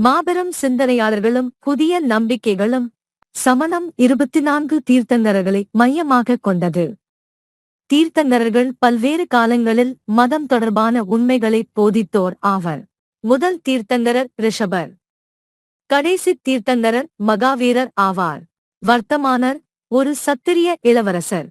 மாபெரும் சிந்தனையாளர்களும் புதிய நம்பிக்கைகளும் சமணம் இருபத்தி நான்கு தீர்த்தங்கரர்களை மையமாகக் கொண்டது. தீர்த்தங்கரர்கள் பல்வேறு காலங்களில் மதம் தொடர்பான உண்மைகளை போதித்தோர் ஆவர். முதல் தீர்த்தங்கரர் ரிஷபர். கடைசி தீர்த்தங்கரர் மகாவீரர் ஆவார். வர்த்தமானர் ஒரு சத்திரிய இளவரசர்.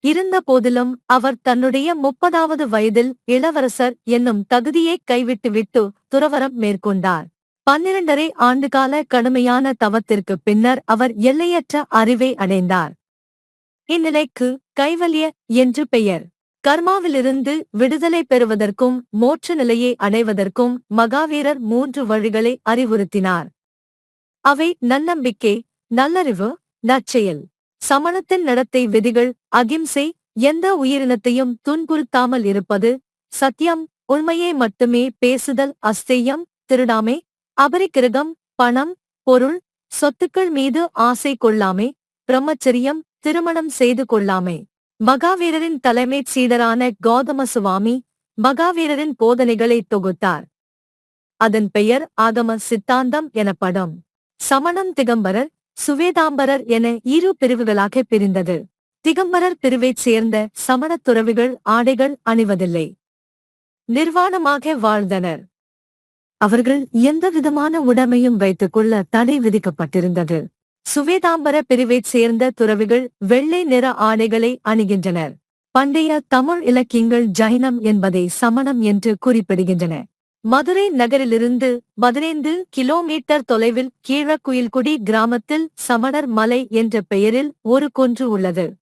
இருந்த போதிலும் அவர் தன்னுடைய முப்பதாவது வயதில் இளவரசர் என்னும் தகுதியை கைவிட்டுவிட்டு துறவரம் மேற்கொண்டார். பன்னிரண்டரை ஆண்டுகால கடுமையான தவத்திற்கு பின்னர் அவர் எல்லையற்ற அறிவை அடைந்தார். இந்நிலைக்கு கைவல்ய என்று பெயர். கர்மாவிலிருந்து விடுதலை பெறுவதற்கும் மோட்ச நிலையை அடைவதற்கும் மகாவீரர் மூன்று வழிகளை அறிவுறுத்தினார். அவை நன்னம்பிக்கை நல்லறிவு நற்செயல். சமணத்தின் நடத்தை விதிகள் அகிம்சை எந்த உயிரினத்தையும் துன்புறுத்தாமல் இருப்பது சத்தியம் உண்மையை மட்டுமே பேசுதல் அஸ்தேயம் திருடாமை அபரிக்கிரகம் பணம் பொருள் சொத்துக்கள் மீது ஆசை கொள்ளாமை பிரம்மச்சரியம் திருமணம் செய்து கொள்ளாமை. மகாவீரரின் தலைமைச் சீடரான கௌதம சுவாமி மகாவீரரின் போதனைகளை தொகுத்தார். அதன் பெயர் ஆகம சித்தாந்தம் எனப்படும். சமணம் திகம்பரர் சுவேதாம்பரர் என இரு பிரிவுகளாக பிரிந்தது. திகம்பரர் பிரிவைச் சேர்ந்த சமணத் துறவிகள் ஆடைகள் அணிவதில்லை. நிர்வாணமாக வாழ்ந்தனர். அவர்கள் எந்தவிதமான உடைமையும் வைத்துக் கொள்ள தடை விதிக்கப்பட்டிருந்தது. சுவேதாம்பர பிரிவைச் சேர்ந்த துறவிகள் வெள்ளை நிற ஆடைகளை அணிகின்றனர். பண்டைய தமிழ் இலக்கியங்கள் ஜைனம் என்பதை சமணம் என்று குறிப்பிடுகின்றன. மதுரை நகரிலிருந்து பதினைந்து கிலோமீட்டர் தொலைவில் கீழக்குயில்குடி கிராமத்தில் சமணர் மலை என்ற பெயரில் ஒரு கொன்று உள்ளது.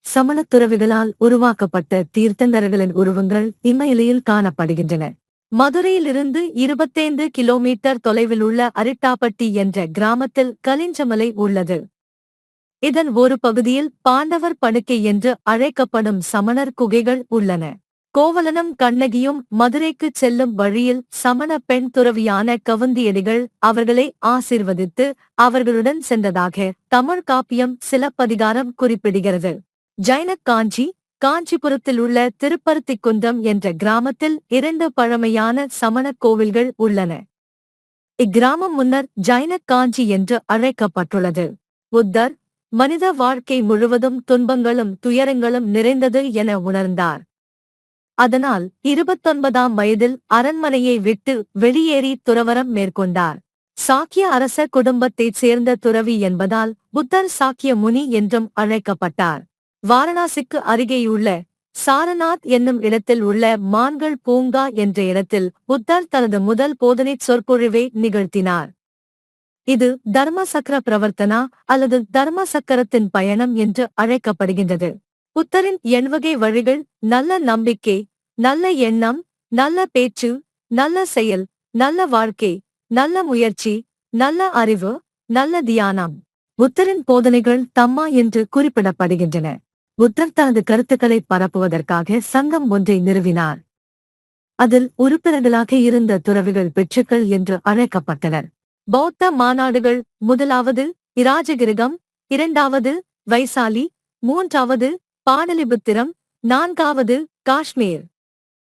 சமணத் துறவிகளால் உருவாக்கப்பட்ட தீர்த்தங்கரர்களின் உருவங்கள் இம்மையிலையில் காணப்படுகின்றன. மதுரையிலிருந்து இருபத்தைந்து கிலோமீட்டர் தொலைவில் உள்ள அரிட்டாப்பட்டி என்ற கிராமத்தில் கலிஞ்சமலை உள்ளது. இதன் ஒரு பகுதியில் பாண்டவர் படுக்கை என்று அழைக்கப்படும் சமணர் குகைகள் உள்ளன. கோவலனும் கண்ணகியும் மதுரைக்கு செல்லும் வழியில் சமண பெண் துறவியான கவுந்தியடிகள் அவர்களை ஆசிர்வதித்து அவர்களுடன் சென்றதாக தமிழ் காப்பியம் சிலப்பதிகாரம் குறிப்பிடுகிறது. ஜைனக் காஞ்சி காஞ்சிபுரத்தில் உள்ள திருப்பருத்திக்குன்றம் என்ற கிராமத்தில் இரண்டு பழமையான சமணக் கோவில்கள் உள்ளன. இக்கிராமம் முன்னர் ஜைனக் காஞ்சி என்று அழைக்கப்பட்டுள்ளது. புத்தர் மனித வாழ்க்கை முழுவதும் துன்பங்களும் துயரங்களும் நிறைந்தது என உணர்ந்தார். அதனால் இருபத்தொன்பதாம் வயதில் அரண்மனையை விட்டு வெளியேறி துறவரம் மேற்கொண்டார். சாக்கிய அரச குடும்பத்தைச் சேர்ந்த துறவி என்பதால் புத்தர் சாக்கிய முனி என்றும் அழைக்கப்பட்டார். வாரணாசிக்கு அருகேயுள்ள சாரநாத் என்னும் இடத்தில் உள்ள மான்கள் பூங்கா என்ற இடத்தில் புத்தர் தனது முதல் போதனைச் சொற்பொழிவை நிகழ்த்தினார். இது தர்ம சக்கர பிரவர்த்தனா அல்லது தர்ம சக்கரத்தின் பயணம் என்று அழைக்கப்படுகின்றது. புத்தரின் எண்வகை வழிகள் நல்ல நம்பிக்கை நல்ல எண்ணம் நல்ல பேச்சு நல்ல செயல் நல்ல வாழ்க்கை நல்ல முயற்சி நல்ல அறிவு நல்ல தியானம். புத்தரின் போதனைகள் தம்மா என்று குறிப்பிடப்படுகின்றன. புத்தர் தனது கருத்துக்களை பரப்புவதற்காக சங்கம் ஒன்றை நிறுவினார். அதில் உறுப்பினர்களாக இருந்த துறவிகள் பிட்சுக்கள் என்று அழைக்கப்பட்டனர். பௌத்த மாநாடுகள் முதலாவது இராஜகிருகம் இரண்டாவது வைசாலி மூன்றாவது பாடலிபுத்திரம் நான்காவது காஷ்மீர்.